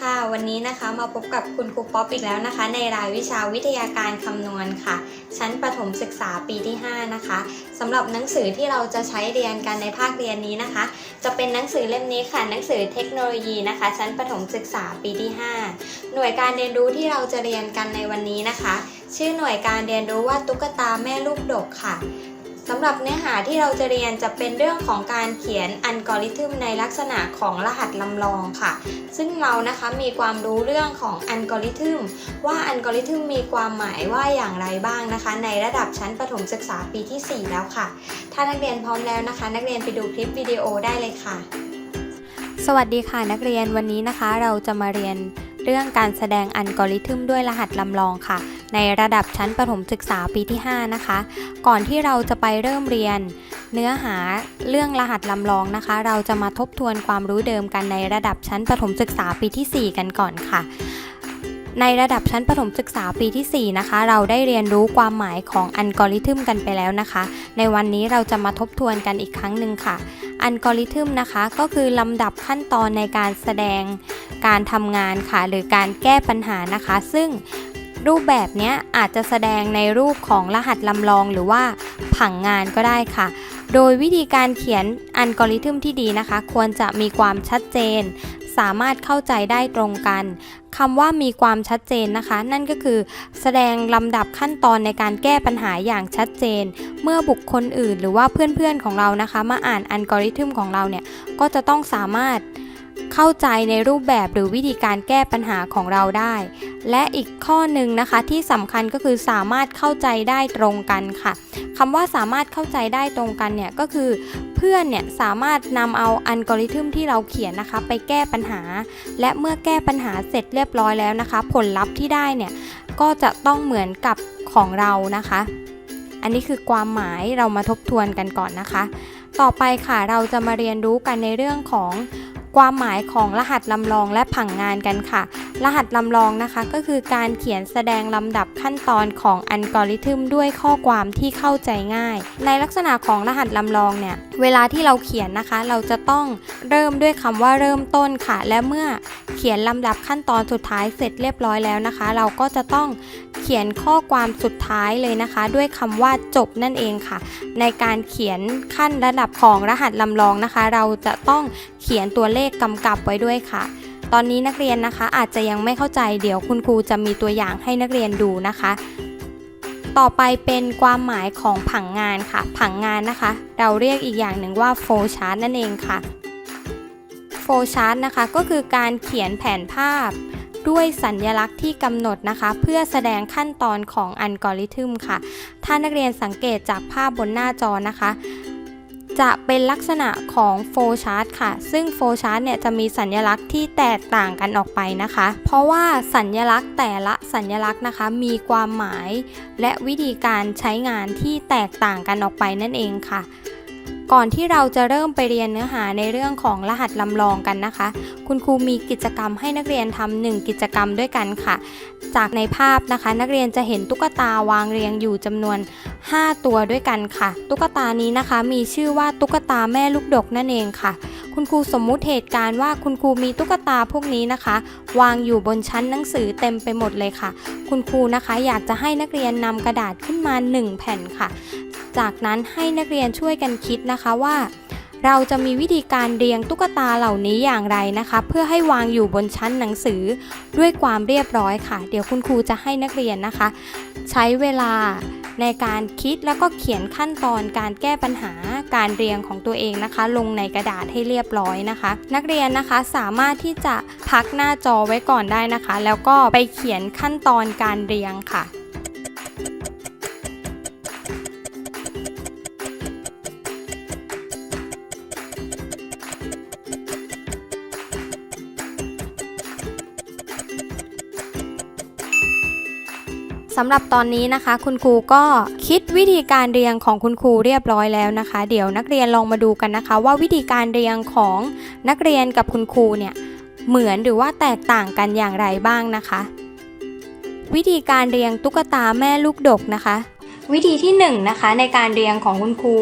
ค่ะ วันนี้นะคะมาพบกับคุณครูป๊อปอีกแล้วนะคะ ในรายวิชาวิทยาการคำนวณค่ะ ชั้นประถมศึกษาปีที่ 5 นะคะสำหรับหนังสือที่เราจะใช้เรียนกันในภาคเรียนนี้นะคะ จะเป็นหนังสือเล่มนี้ค่ะหนังสือเทคโนโลยีนะคะ ชั้นประถมศึกษาปีที่ 5 หน่วยการเรียนรู้ที่เราจะเรียนกันในวันนี้นะคะ ชื่อหน่วยการเรียนรู้ว่าตุ๊กตาแม่ลูกดกค่ะ สำหรับเนื้อหาที่เราจะเรียนจะเป็นเรื่องของการเขียนอัลกอริทึมในลักษณะของรหัสลำลองค่ะ ซึ่งเรานะคะมีความรู้เรื่องของอัลกอริทึมว่าอัลกอริทึมมีความหมายว่าอย่างไรบ้างนะคะ ในระดับชั้นประถมศึกษาปีที่ 4 แล้วค่ะ ถ้านักเรียนพร้อมแล้วนะคะ นักเรียนไปดูคลิปวิดีโอได้เลยค่ะ สวัสดีค่ะนักเรียนวันนี้นะคะ เราจะมาเรียนเรื่องการแสดงอัลกอริทึมด้วยรหัสลำลองค่ะ ในระดับชั้นประถมศึกษาปีที่ 5 นะคะ ก่อนที่เราจะไปเริ่มเรียน เนื้อหาเรื่องรหัสลำลองนะคะ เราจะมาทบทวนความรู้เดิมกันในระดับชั้นประถมศึกษาปีที่ 4 กันก่อนค่ะในระดับชั้นประถมศึกษาปีที่ 4 นะคะ เราได้เรียนรู้ความหมายของอัลกอริทึมกันไปแล้วนะคะ ในวันนี้เราจะมาทบทวนกันอีกครั้งหนึ่งค่ะ อัลกอริทึมนะคะ ก็คือลำดับขั้นตอนในการแสดงการทำงานค่ะ หรือการแก้ปัญหานะคะ ซึ่ง รูปแบบนี้อาจจะแสดงในรูปของรหัสลำลองหรือว่าผังงานก็ได้ค่ะ โดยวิธีการเขียนอัลกอริทึมที่ดีนะคะ ควรจะมีความชัดเจน สามารถเข้าใจได้ตรงกันคำว่ามีความชัดเจนนะคะ นั่นก็คือแสดงลำดับขั้นตอนในการแก้ปัญหาอย่างชัดเจน เมื่อบุคคลอื่นหรือว่าเพื่อนๆของเรานะคะ มาอ่านอัลกอริทึมของเราเนี่ยก็จะต้องสามารถ เข้าใจในรูปแบบหรือวิธีการแก้ปัญหาของเราได้ และอีกข้อหนึ่งนะคะที่สำคัญก็คือสามารถเข้าใจได้ตรงกันค่ะคำว่าสามารถเข้าใจได้ตรงกันเนี่ยก็คือ เพื่อนเนี่ยสามารถนำเอาอัลกอริทึมที่เราเขียนนะคะ ไปแก้ปัญหา และเมื่อแก้ปัญหาเสร็จเรียบร้อยแล้วนะคะ ผลลัพธ์ที่ได้เนี่ยก็จะต้องเหมือนกับของเรานะคะ อันนี้คือความหมายเรามาทบทวนกันก่อนนะคะ ต่อไปค่ะเราจะมาเรียนรู้กันในเรื่องของ ความหมายของรหัสลำลองและผังงานกันค่ะ รหัสลำลองนะคะก็คือการเขียนแสดงลำดับขั้นตอนของอัลกอริทึมด้วยข้อความที่เข้าใจง่าย ในลักษณะของรหัสลำลองเนี่ย เวลาที่เราเขียนนะคะ เราจะต้องเริ่มด้วยคำว่าเริ่มต้นค่ะ และเมื่อเขียนลำดับขั้นตอนสุดท้ายเสร็จเรียบร้อยแล้วนะคะ เราก็จะต้องเขียนข้อความสุดท้ายเลยนะคะ ด้วยคำว่าจบนั่นเองค่ะ ในการเขียนขั้นระดับของรหัสลำลองนะคะ เราจะต้องเขียนตัวเลขกำกับไว้ด้วยค่ะ ตอนนี้นักเรียนนะคะอาจจะยังไม่เข้าใจเดี๋ยวคุณครูจะมีตัวอย่างให้นักเรียนดูนะคะ ต่อไปเป็นความหมายของผังงานค่ะ ผังงานนะคะ เราเรียกอีกอย่างหนึ่งว่า flow chart นั่นเองค่ะ flow chart นะคะก็คือการเขียนแผนภาพด้วยสัญญลักษณ์ที่กำหนดนะคะ เพื่อแสดงขั้นตอนของอัลกอริทึมค่ะ ถ้านักเรียนสังเกตจากภาพบนหน้าจอนะคะ จะเป็นลักษณะของโฟชาร์ตค่ะ ซึ่งโฟชาร์ตเนี่ยจะมีสัญลักษณ์ที่แตกต่างกันออกไปนะคะ เพราะว่าสัญลักษณ์แต่ละสัญลักษณ์นะคะ มีความหมาย และวิธีการใช้งานที่แตกต่างกันออกไปนั่นเองค่ะ ก่อนที่เราจะเริ่มไปเรียนเนื้อหาในเรื่องของรหัสลำลองกันนะคะ คุณครูมีกิจกรรมให้นักเรียนทำหนึ่งกิจกรรมด้วยกันค่ะ จากในภาพนะคะ นักเรียนจะเห็นตุ๊กตาวางเรียงอยู่จำนวน 5 ตัวด้วยกันค่ะ ตุ๊กตานี้นะคะ มีชื่อว่าตุ๊กตาแม่ลูกดกนั่นเองค่ะ คุณครูสมมุติเหตุการณ์ว่าคุณครูมีตุ๊กตาพวกนี้นะคะ วางอยู่บนชั้นหนังสือเต็มไปหมดเลยค่ะ คุณครูนะคะอยากจะให้นักเรียนนำกระดาษขึ้นมา 1 แผ่นค่ะ จากนั้นให้นักเรียนช่วยกันคิดนะคะว่า เราจะมีวิธีการเรียงตุ๊กตาเหล่านี้อย่างไรนะคะ เพื่อให้วางอยู่บนชั้นหนังสือด้วยความเรียบร้อยค่ะ เดี๋ยวคุณครูจะให้นักเรียนนะคะ ใช้เวลาในการคิดแล้วก็เขียนขั้นตอนการแก้ปัญหาการเรียงของตัวเองนะคะ ลงในกระดาษให้เรียบร้อยนะคะ นักเรียนนะคะสามารถที่จะพักหน้าจอไว้ก่อนได้นะคะ แล้วก็ไปเขียนขั้นตอนการเรียงค่ะ สำหรับตอนนี้นะคะ คุณครูก็คิดวิธีการเรียงของคุณครูเรียบร้อยแล้วนะคะ เดี๋ยวนักเรียนลองมาดูกันนะคะ ว่าวิธีการเรียงของนักเรียนกับคุณครูเนี่ยเหมือนหรือว่าแตกต่างกันอย่างไรบ้างนะคะ วิธีการเรียงตุ๊กตาแม่ลูกดกนะคะ วิธีที่1นงนะคะในการเรียงของคุณครู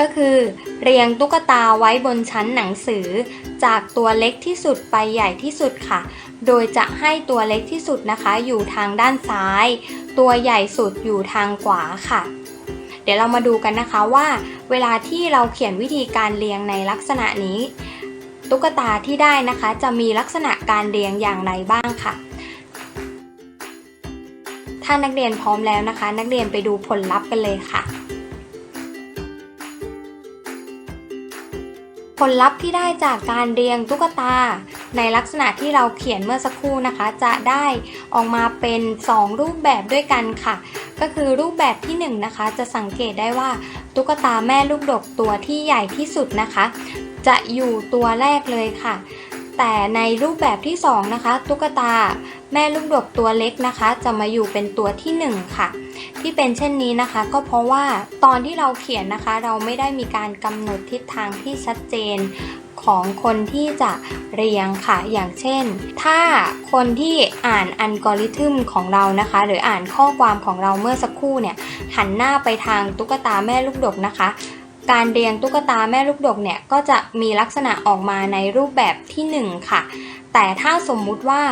ก็คือ เรียงตุ๊กตาไว้บนชั้นหนังสือ จากตัวเล็กที่สุดไปใหญ่ที่สุดค่ะ โดยจะให้ตัวเล็กที่สุดนะคะอยู่ทางด้านซ้าย ตัวใหญ่สุดอยู่ทางขวาค่ะ เดี๋ยวเรามาดูกันนะคะว่า เวลาที่เราเขียนวิธีการเรียงในลักษณะนี้ ตุ๊กตาที่ได้นะคะจะมีลักษณะการเรียงอย่างไรบ้างค่ะ ถ้านักเรียนพร้อมแล้วนะคะ นักเรียนไปดูผลลัพธ์กันเลยค่ะผลลัพธ์ที่ได้จากการเรียงตุ๊กตา ในลักษณะที่เราเขียนเมื่อสักครู่นะคะ จะได้ออกมาเป็น 2 รูปแบบด้วยกันค่ะ ก็คือรูปแบบที่1นงนะคะ จะสังเกตได้ว่าตุ๊กตาแม่ลูกดกตัวที่ใหญ่ที่สุดนะคะ จะอยู่ตัวแรกเลยค่ะ แต่ในรูปแบบที่2นะคะ ตุ๊กตาแม่ลูกดกตัวเล็กนะคะ จะมาอยู่เป็นตัวที่ 1 ค่ะที่เป็นเช่นนี้นะคะก็เพราะว่าตอนที่เราเขียนนะคะ เราไม่ได้มีการกำหนดทิศทางที่ชัดเจน ของคนที่จะเรียงค่ะ อย่างเช่น ถ้าคนที่อ่านอัลกอริทึมของเรานะคะ หรืออ่านข้อความของเราเมื่อสักครู่เนี่ยหันหน้าไปทางตุ๊กตาแม่ลูกดกนะคะการเรียงตุ๊กตาแม่ลูกดกเนี่ยก็จะมีลักษณะออกมาในรูปแบบที่ 1 ค่ะ แต่ถ้าสมมุติว่า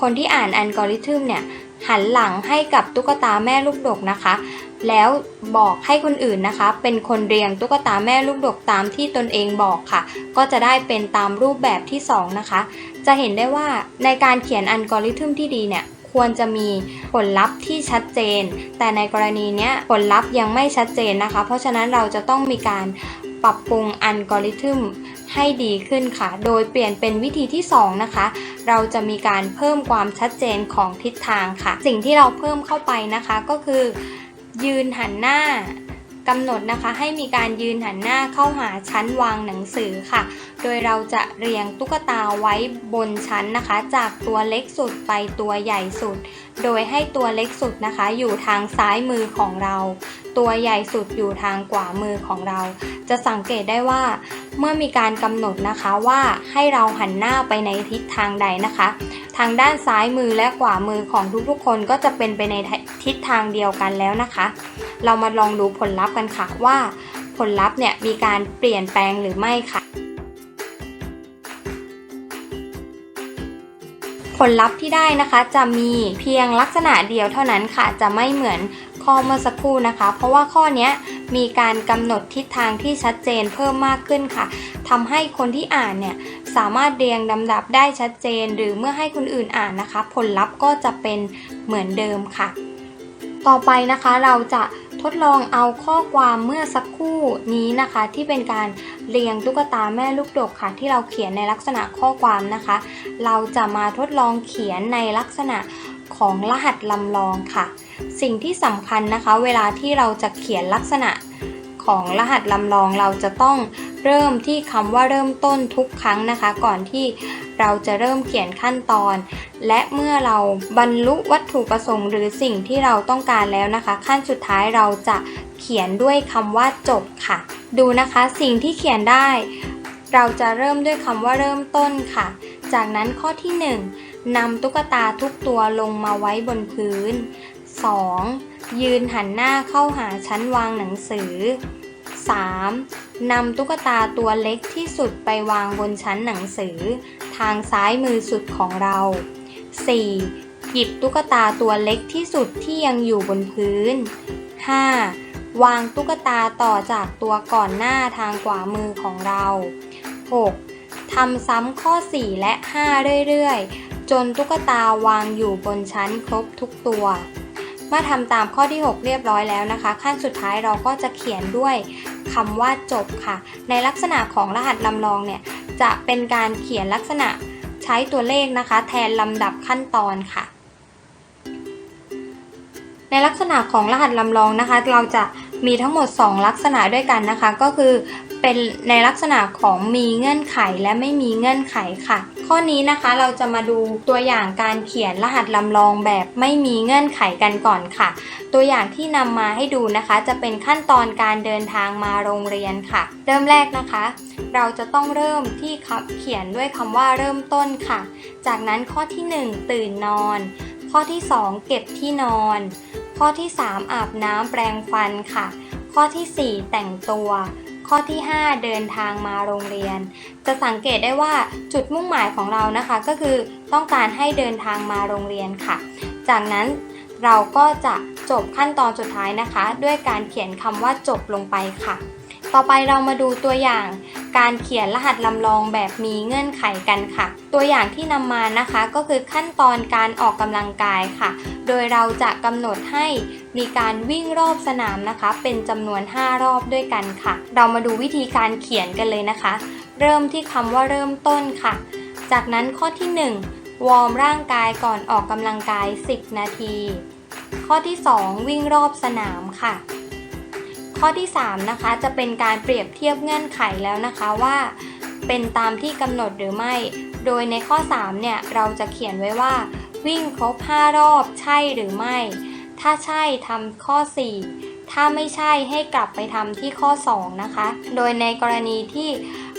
คนที่อ่านอัลกอริทึมเนี่ยหันหลังให้กับตุ๊กตาแม่ลูกดกนะคะ แล้วบอกให้คนอื่นนะคะ เป็นคนเรียงตุ๊กตาแม่ลูกดกตามที่ตนเองบอกค่ะ ก็จะได้เป็นตามรูปแบบที่ 2 นะคะ จะเห็นได้ว่าในการเขียนอัลกอริทึมที่ดีเนี่ยควรจะมีผลลัพธ์ที่ชัดเจน แต่ในกรณีเนี้ยผลลัพธ์ยังไม่ชัดเจนนะคะ เพราะฉะนั้นเราจะต้องมีการปรับปรุงอัลกอริทึมให้ดีขึ้นค่ะ โดยเปลี่ยนเป็นวิธีที่ 2 นะคะ เราจะมีการเพิ่มความชัดเจนของทิศทางค่ะ สิ่งที่เราเพิ่มเข้าไปนะคะก็คือ ยืนหันหน้ากำหนดนะคะให้มีการยืนหันหน้าเข้าหาชั้นวางหนังสือค่ะ โดยเราจะเรียงตุ๊กตาไว้บนชั้นนะคะ จากตัวเล็กสุดไปตัวใหญ่สุด โดยให้ตัวเล็กสุดนะคะ อยู่ทางซ้ายมือของเรา ตัวใหญ่สุดอยู่ทางขวามือของเรา จะสังเกตได้ว่า เมื่อมีการกำหนดนะคะว่าให้เราหันหน้าไปในทิศทางใดนะคะ ทางด้านซ้ายมือและขวามือของทุกๆ คนก็จะเป็นไปในทิศทางเดียวกันแล้วนะคะ เรามาลองดูผลลัพธ์กันค่ะว่า ผลลัพธ์เนี่ยมีการเปลี่ยนแปลงหรือไม่ค่ะ ผลลัพธ์ที่ได้นะคะจะมีเพียงลักษณะเดียวเท่านั้นค่ะ จะไม่เหมือนข้อเมื่อสักครู่นะคะ เพราะว่าข้อนี้มีการกำหนดทิศทางที่ชัดเจนเพิ่มมากขึ้นค่ะทำให้คนที่อ่านเนี่ย สามารถเรียงลำดับได้ชัดเจน หรือเมื่อให้คนอื่นอ่านนะคะ ผลลัพธ์ก็จะเป็นเหมือนเดิมค่ะ ต่อไปนะคะเราจะทดลองเอาข้อความเมื่อสักครู่นี้นะคะ ที่เป็นการเรียงตุ๊กตาแม่ลูกดกค่ะ ที่เราเขียนในลักษณะข้อความนะคะ เราจะมาทดลองเขียนในลักษณะของรหัสลำลองค่ะ สิ่งที่สำคัญนะคะ เวลาที่เราจะเขียนลักษณะของรหัสลำลองเราจะต้อง เริ่มที่คำว่าเริ่มต้นทุกครั้งนะคะ ก่อนที่เราจะเริ่มเขียนขั้นตอน และเมื่อเราบรรลุวัตถุประสงค์หรือสิ่งที่เราต้องการแล้วนะคะ ขั้นสุดท้ายเราจะเขียนด้วยคำว่าจบค่ะ ดูนะคะสิ่งที่เขียนได้ เราจะเริ่มด้วยคำว่าเริ่มต้นค่ะ จากนั้นข้อที่ 1นำตุ๊กตาทุกตัวลงมาไว้บนพื้น 2. ยืนหันหน้าเข้าหาชั้นวางหนังสือ 3. นำตุ๊กตาตัวเล็กที่สุดไปวางบนชั้นหนังสือ ทางซ้ายมือสุดของเรา 4. หยิบตุ๊กตาตัวเล็กที่สุดที่ยังอยู่บนพื้น 5. วางตุ๊กตาต่อจากตัวก่อนหน้าทางขวามือของเรา 6. ทำซ้ำข้อ 4 และ 5 เรื่อย ๆ จนตุ๊กตาวางอยู่บนชั้นครบทุกตัว เมื่อทำตามข้อที่ 6 เรียบร้อยแล้วนะคะ ขั้นสุดท้ายเราก็จะเขียนด้วยคำว่าจบค่ะ ในลักษณะของรหัสลำลองเนี่ยจะเป็นการเขียนลักษณะใช้ตัวเลขนะคะ แทนลำดับขั้นตอนค่ะ ในลักษณะของรหัสลำลองนะคะ เราจะมีทั้งหมด 2 ลักษณะด้วยกันนะคะ ก็คือเป็นในลักษณะของมีเงื่อนไขและไม่มีเงื่อนไขค่ะ ข้อนี้นะคะเราจะมาดูตัวอย่างการเขียนรหัสลำลองแบบไม่มีเงื่อนไขกันก่อนค่ะ ตัวอย่างที่นำมาให้ดูนะคะ จะเป็นขั้นตอนการเดินทางมาโรงเรียนค่ะ เริ่มแรกนะคะ เราจะต้องเริ่มที่คำเขียนด้วยคำว่าเริ่มต้นค่ะ จากนั้นข้อที่ 1 ตื่นนอน ข้อที่ 2 เก็บที่นอน ข้อที่ 3 อาบน้ำแปรงฟันค่ะ ข้อที่ 4 แต่งตัว ข้อที่ 5 เดินทางมาโรงเรียน จะสังเกตได้ว่าจุดมุ่งหมายของเรานะคะ ก็คือต้องการให้เดินทางมาโรงเรียนค่ะ จากนั้นเราก็จะจบขั้นตอนสุดท้ายนะคะ ด้วยการเขียนคำว่าจบลงไปค่ะ ต่อไปเรามาดูตัวอย่างการเขียนรหัสลำลองแบบมีเงื่อนไขกันค่ะ ตัวอย่างที่นำมานะคะก็คือขั้นตอนการออกกำลังกายค่ะ โดยเราจะกำหนดให้มีการวิ่งรอบสนามนะคะ เป็นจำนวน 5 รอบด้วยกันค่ะ เรามาดูวิธีการเขียนกันเลยนะคะ เริ่มที่คำว่าเริ่มต้นค่ะ จากนั้นข้อที่ 1 วอร์มร่างกายก่อนออกกำลังกาย 10 นาที ข้อที่ 2 วิ่งรอบสนามค่ะ ข้อที่ 3 นะคะ จะเป็นการเปรียบเทียบเงื่อนไขแล้วนะคะว่า เป็นตามที่กำหนดหรือไม่ โดยในข้อ 3 เนี่ย เราจะเขียนไว้ว่า วิ่งครบ 5 รอบใช่หรือไม่ ถ้าใช่ทำข้อ 4 ถ้าไม่ใช่ให้กลับไปทำที่ข้อ 2 นะคะ โดยในกรณีที่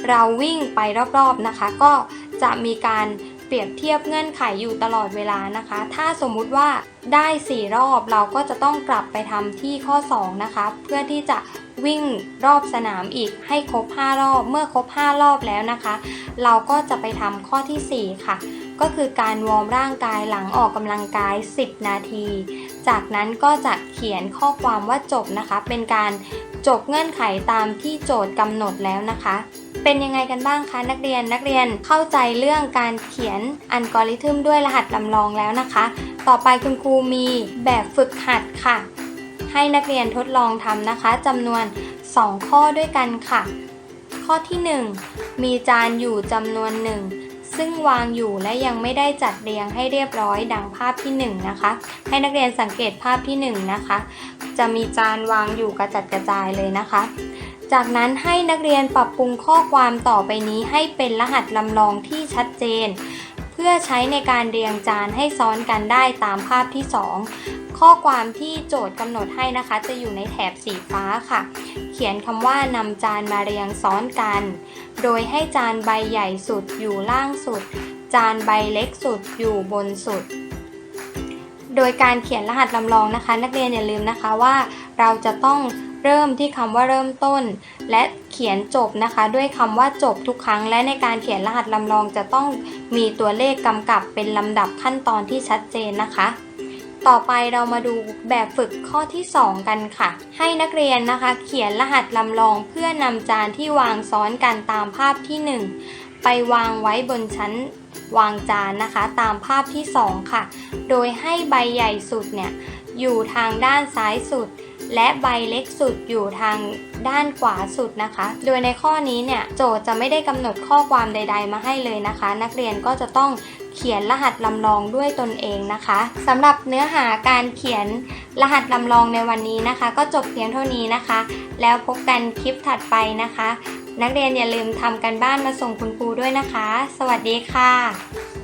เราวิ่งไปรอบๆนะคะ ก็จะมีการ ปรียบเทียบเงื่อนไขอยู่ตลอดเวลานะคะ ถ้าสมมุติว่าได้ 4 รอบเราก็จะต้องกลับไปทำที่ข้อ 2 นะคะ เพื่อที่จะวิ่งรอบสนามอีกให้ครบ 5 รอบ เมื่อครบ 5 รอบแล้วนะคะ เราก็จะไปทำข้อทีสี่4 ค่ะ ก็คือการวอร์มร่างกายหลังออกกำลังกาย 10 นาที จากนั้นก็จะเขียนข้อความว่าจบนะคะ เป็นการจบเงื่อนไขตามที่โจทย์กำหนดแล้วนะคะ เป็นยังไงกันบ้างคะนักเรียนนักเรียนเข้าใจเรื่องการเขียนอัลกอริทึมด้วยรหัสลำลองแล้วนะคะ ต่อไปคุณครูมีแบบฝึกหัดค่ะ ให้นักเรียนทดลองทำนะคะจำนวน 2 ข้อด้วยกันค่ะ ข้อที่ 1 มีจานอยู่จำนวนหนึ่งซึ่งวางอยู่และยังไม่ได้จัดเรียงให้เรียบร้อยดังภาพที่ 1 นะคะ ให้นักเรียนสังเกตภาพที่ 1 นะคะ จะมีจานวางอยู่กระจัดกระจายเลยนะคะ จากนั้นให้นักเรียนปรับปรุงข้อความต่อไปนี้ให้เป็นรหัสลำลองที่ชัดเจน เพื่อใช้ในการเรียงจานให้ซ้อนกันได้ตามภาพที่ 2 ข้อความที่โจทย์กำหนดให้นะคะ จะอยู่ในแถบสีฟ้าค่ะ เขียนคำว่านำจานมาเรียงซ้อนกัน โดยให้จานใบใหญ่สุดอยู่ล่างสุด จานใบเล็กสุดอยู่บนสุดโดยการเขียนรหัสลำลองนะคะ นักเรียนอย่าลืมนะคะว่าเราจะต้อง เริ่มที่คำว่าเริ่มต้น และเขียนจบนะคะ ด้วยคำว่าจบทุกครั้ง และในการเขียนรหัสลำลองจะต้องมีตัวเลขกำกับเป็นลำดับขั้นตอนที่ชัดเจนนะคะต่อไปเรามาดูแบบฝึกข้อที่ 2 กันค่ะ ให้นักเรียนนะคะ เขียนรหัสลำลองเพื่อนำจานที่วางซ้อนกันตามภาพที่ 1 ไปวางไว้บนชั้นวางจานนะคะ ตามภาพที่ 2 ค่ะ โดยให้ใบใหญ่สุดเนี่ยอยู่ทางด้านซ้ายสุด และใบเล็กสุดอยู่ทางด้านขวาสุดนะคะ โดยในข้อนี้เนี่ยโจทย์จะไม่ได้กำหนดข้อความใด ๆ มาให้เลยนะคะ นักเรียนก็จะต้องเขียนรหัสลำลองด้วยตนเองนะคะสำหรับเนื้อหาการเขียนรหัสลำลองในวันนี้นะคะ ก็จบเพียงเท่านี้นะคะ แล้วพบกันคลิปถัดไปนะคะ นักเรียนอย่าลืมทำกันบ้านมาส่งคุณครูด้วยนะคะ สวัสดีค่ะ